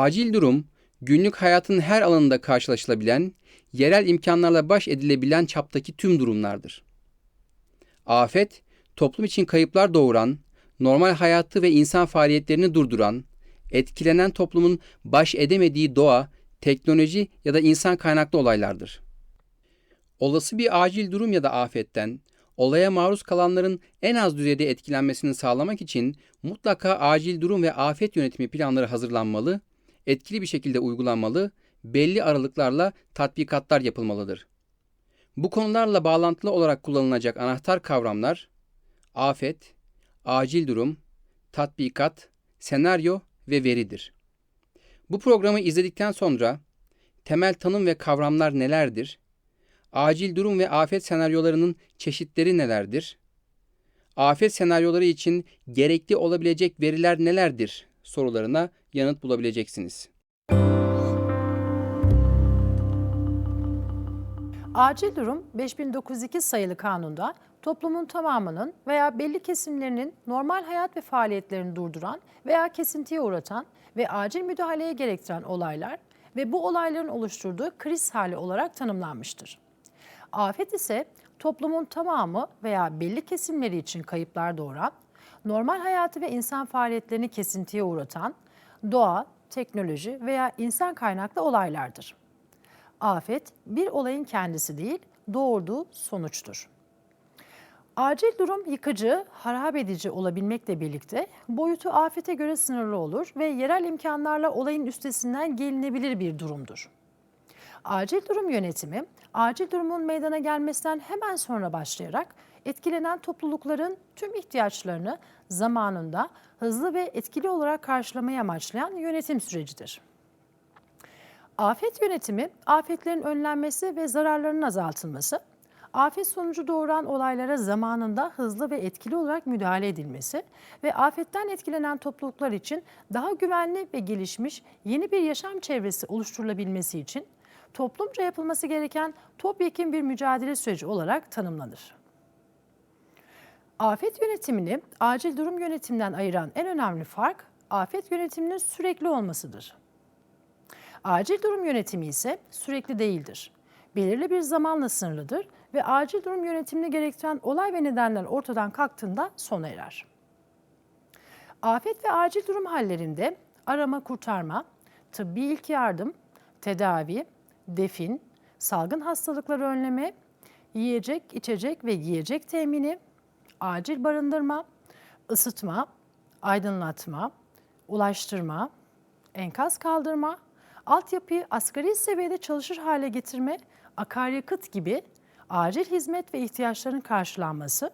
Acil durum, günlük hayatın her alanında karşılaşılabilen, yerel imkanlarla baş edilebilen çaptaki tüm durumlardır. Afet, toplum için kayıplar doğuran, normal hayatı ve insan faaliyetlerini durduran, etkilenen toplumun baş edemediği doğa, teknoloji ya da insan kaynaklı olaylardır. Olası bir acil durum ya da afetten olaya maruz kalanların en az düzeyde etkilenmesini sağlamak için mutlaka acil durum ve afet yönetimi planları hazırlanmalı, etkili bir şekilde uygulanmalı, belli aralıklarla tatbikatlar yapılmalıdır. Bu konularla bağlantılı olarak kullanılacak anahtar kavramlar afet, acil durum, tatbikat, senaryo ve veridir. Bu programı izledikten sonra temel tanım ve kavramlar nelerdir? Acil durum ve afet senaryolarının çeşitleri nelerdir? Afet senaryoları için gerekli olabilecek veriler nelerdir sorularına yanıt bulabileceksiniz. Acil durum 5902 sayılı kanunda toplumun tamamının veya belli kesimlerinin normal hayat ve faaliyetlerini durduran veya kesintiye uğratan ve acil müdahaleye gerektiren olaylar ve bu olayların oluşturduğu kriz hali olarak tanımlanmıştır. Afet ise toplumun tamamı veya belli kesimleri için kayıplar doğuran, normal hayatı ve insan faaliyetlerini kesintiye uğratan, doğa, teknoloji veya insan kaynaklı olaylardır. Afet bir olayın kendisi değil, doğurduğu sonuçtur. Acil durum yıkıcı, harap edici olabilmekle birlikte boyutu afete göre sınırlı olur ve yerel imkanlarla olayın üstesinden gelinebilir bir durumdur. Acil durum yönetimi, acil durumun meydana gelmesinden hemen sonra başlayarak etkilenen toplulukların tüm ihtiyaçlarını zamanında hızlı ve etkili olarak karşılamayı amaçlayan yönetim sürecidir. Afet yönetimi, afetlerin önlenmesi ve zararlarının azaltılması, afet sonucu doğuran olaylara zamanında hızlı ve etkili olarak müdahale edilmesi ve afetten etkilenen topluluklar için daha güvenli ve gelişmiş yeni bir yaşam çevresi oluşturulabilmesi için toplumca yapılması gereken topyekun bir mücadele süreci olarak tanımlanır. Afet yönetimini acil durum yönetiminden ayıran en önemli fark afet yönetiminin sürekli olmasıdır. Acil durum yönetimi ise sürekli değildir. Belirli bir zamanla sınırlıdır ve acil durum yönetimini gerektiren olay ve nedenler ortadan kalktığında sona erer. Afet ve acil durum hallerinde arama kurtarma, tıbbi ilk yardım, tedavi, defin, salgın hastalıkları önleme, yiyecek, içecek ve yiyecek temini, acil barındırma, ısıtma, aydınlatma, ulaştırma, enkaz kaldırma, altyapıyı asgari seviyede çalışır hale getirme, akaryakıt gibi acil hizmet ve ihtiyaçların karşılanması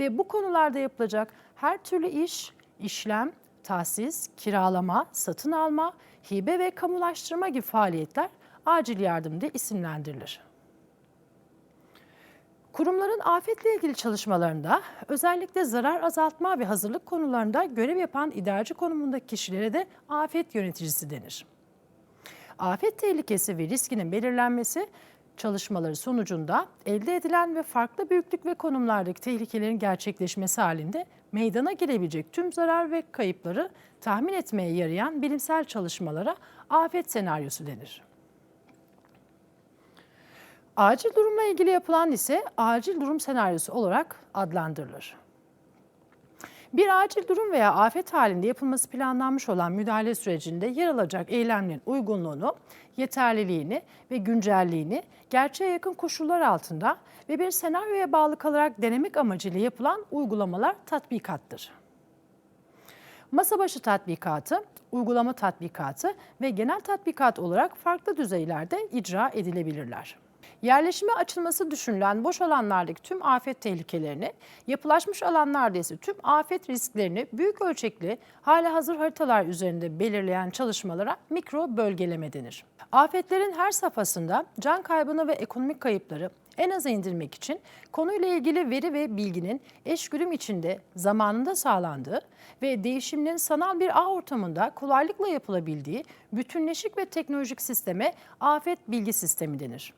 ve bu konularda yapılacak her türlü iş, işlem, tahsis, kiralama, satın alma, hibe ve kamulaştırma gibi faaliyetler acil yardım diye isimlendirilir. Kurumların afetle ilgili çalışmalarında özellikle zarar azaltma ve hazırlık konularında görev yapan idareci konumundaki kişilere de afet yöneticisi denir. Afet tehlikesi ve riskinin belirlenmesi çalışmaları sonucunda elde edilen ve farklı büyüklük ve konumlardaki tehlikelerin gerçekleşmesi halinde meydana gelebilecek tüm zarar ve kayıpları tahmin etmeye yarayan bilimsel çalışmalara afet senaryosu denir. Acil durumla ilgili yapılan ise acil durum senaryosu olarak adlandırılır. Bir acil durum veya afet halinde yapılması planlanmış olan müdahale sürecinde yer alacak eylemlerin uygunluğunu, yeterliliğini ve güncelliğini gerçeğe yakın koşullar altında ve bir senaryoya bağlı kalarak denemek amacıyla yapılan uygulamalar tatbikattır. Masa başı tatbikatı, uygulama tatbikatı ve genel tatbikat olarak farklı düzeylerde icra edilebilirler. Yerleşime açılması düşünülen boş alanlardaki tüm afet tehlikelerini, yapılaşmış alanlarda ise tüm afet risklerini büyük ölçekli hala hazır haritalar üzerinde belirleyen çalışmalara mikro bölgeleme denir. Afetlerin her safhasında can kaybını ve ekonomik kayıpları en aza indirmek için konuyla ilgili veri ve bilginin eşgürüm içinde zamanında sağlandığı ve değişimlerin sanal bir ağ ortamında kolaylıkla yapılabildiği bütünleşik ve teknolojik sisteme afet bilgi sistemi denir.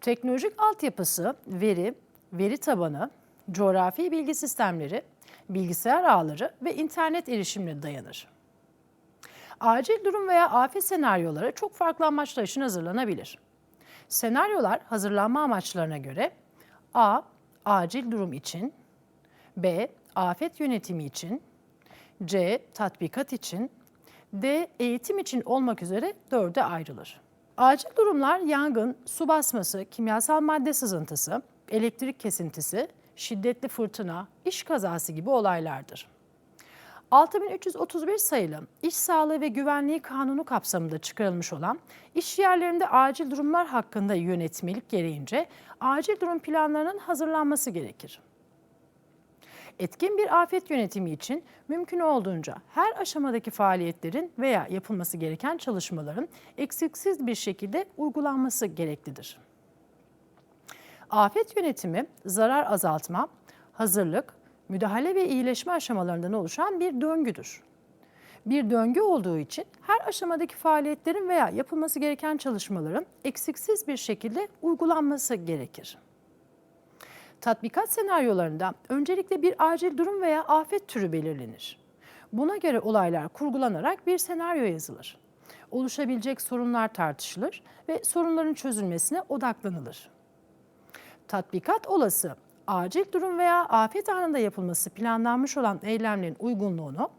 Teknolojik altyapısı, veri, veri tabanı, coğrafi bilgi sistemleri, bilgisayar ağları ve internet erişimine dayanır. Acil durum veya afet senaryoları çok farklı amaçlar için hazırlanabilir. Senaryolar hazırlanma amaçlarına göre A. Acil durum için B. Afet yönetimi için C. Tatbikat için D. Eğitim için olmak üzere dörde ayrılır. Acil durumlar yangın, su basması, kimyasal madde sızıntısı, elektrik kesintisi, şiddetli fırtına, iş kazası gibi olaylardır. 6331 sayılı İş Sağlığı ve Güvenliği Kanunu kapsamında çıkarılmış olan iş yerlerinde acil durumlar hakkında yönetmelik gereğince acil durum planlarının hazırlanması gerekir. Etkin bir afet yönetimi için mümkün olduğunca her aşamadaki faaliyetlerin veya yapılması gereken çalışmaların eksiksiz bir şekilde uygulanması gereklidir. Afet yönetimi, zarar azaltma, hazırlık, müdahale ve iyileşme aşamalarından oluşan bir döngüdür. Bir döngü olduğu için her aşamadaki faaliyetlerin veya yapılması gereken çalışmaların eksiksiz bir şekilde uygulanması gerekir. Tatbikat senaryolarında öncelikle bir acil durum veya afet türü belirlenir. Buna göre olaylar kurgulanarak bir senaryo yazılır. Oluşabilecek sorunlar tartışılır ve sorunların çözülmesine odaklanılır. Tatbikat olası acil durum veya afet anında yapılması planlanmış olan eylemlerin uygunluğunu,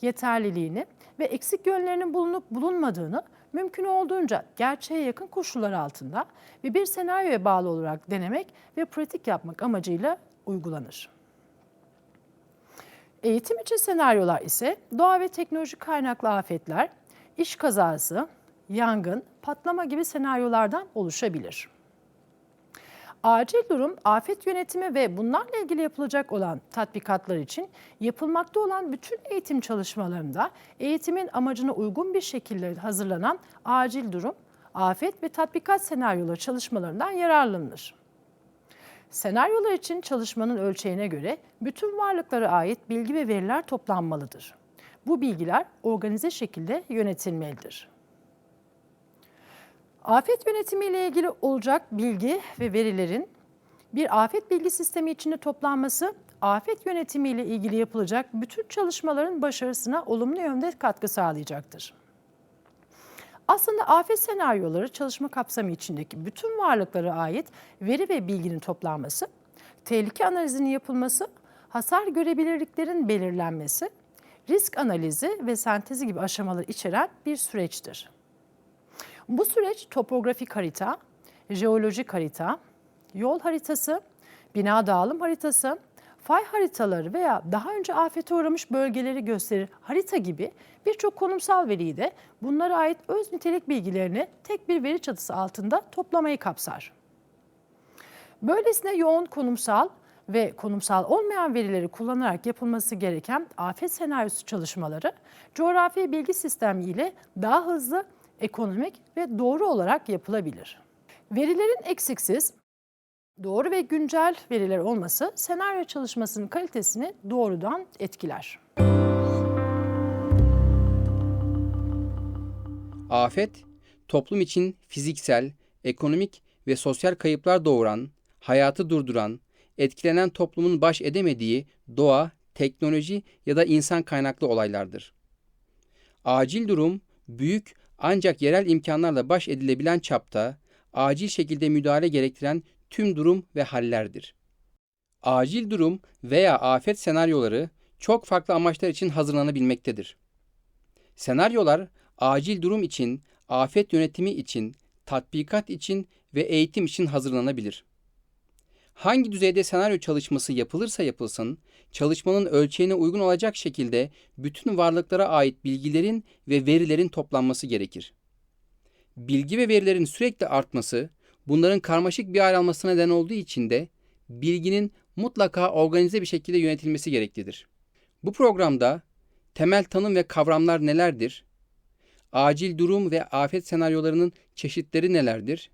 yeterliliğini ve eksik yönlerinin bulunup bulunmadığını mümkün olduğunca gerçeğe yakın koşullar altında ve bir senaryoya bağlı olarak denemek ve pratik yapmak amacıyla uygulanır. Eğitim için senaryolar ise doğa ve teknolojik kaynaklı afetler, iş kazası, yangın, patlama gibi senaryolardan oluşabilir. Acil durum, afet yönetimi ve bunlarla ilgili yapılacak olan tatbikatlar için yapılmakta olan bütün eğitim çalışmalarında eğitimin amacına uygun bir şekilde hazırlanan acil durum, afet ve tatbikat senaryoları çalışmalarından yararlanılır. Senaryolar için çalışmanın ölçeğine göre bütün varlıklara ait bilgi ve veriler toplanmalıdır. Bu bilgiler organize şekilde yönetilmelidir. Afet yönetimi ile ilgili olacak bilgi ve verilerin bir afet bilgi sistemi içinde toplanması, afet yönetimi ile ilgili yapılacak bütün çalışmaların başarısına olumlu yönde katkı sağlayacaktır. Aslında afet senaryoları çalışma kapsamı içindeki bütün varlıklara ait veri ve bilginin toplanması, tehlike analizinin yapılması, hasar görebilirliklerin belirlenmesi, risk analizi ve sentezi gibi aşamaları içeren bir süreçtir. Bu süreç topografik harita, jeolojik harita, yol haritası, bina dağılım haritası, fay haritaları veya daha önce afete uğramış bölgeleri gösterir harita gibi birçok konumsal veriyi de bunlara ait öz nitelik bilgilerini tek bir veri çatısı altında toplamayı kapsar. Böylesine yoğun konumsal ve konumsal olmayan verileri kullanarak yapılması gereken afet senaryosu çalışmaları coğrafi bilgi sistemi ile daha hızlı ekonomik ve doğru olarak yapılabilir. Verilerin eksiksiz, doğru ve güncel veriler olması senaryo çalışmasının kalitesini doğrudan etkiler. Afet, toplum için fiziksel, ekonomik ve sosyal kayıplar doğuran, hayatı durduran, etkilenen toplumun baş edemediği doğa, teknoloji ya da insan kaynaklı olaylardır. Acil durum, büyük ancak yerel imkanlarla baş edilebilen çapta acil şekilde müdahale gerektiren tüm durum ve hallerdir. Acil durum veya afet senaryoları çok farklı amaçlar için hazırlanabilmektedir. Senaryolar acil durum için, afet yönetimi için, tatbikat için ve eğitim için hazırlanabilir. Hangi düzeyde senaryo çalışması yapılırsa yapılsın, çalışmanın ölçeğine uygun olacak şekilde bütün varlıklara ait bilgilerin ve verilerin toplanması gerekir. Bilgi ve verilerin sürekli artması, bunların karmaşık bir hal almasına neden olduğu için de bilginin mutlaka organize bir şekilde yönetilmesi gereklidir. Bu programda temel tanım ve kavramlar nelerdir? Acil durum ve afet senaryolarının çeşitleri nelerdir?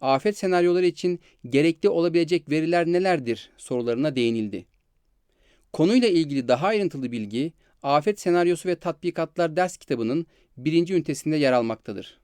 Afet senaryoları için gerekli olabilecek veriler nelerdir sorularına değinildi. Konuyla ilgili daha ayrıntılı bilgi Afet Senaryosu ve Tatbikatlar ders kitabının birinci ünitesinde yer almaktadır.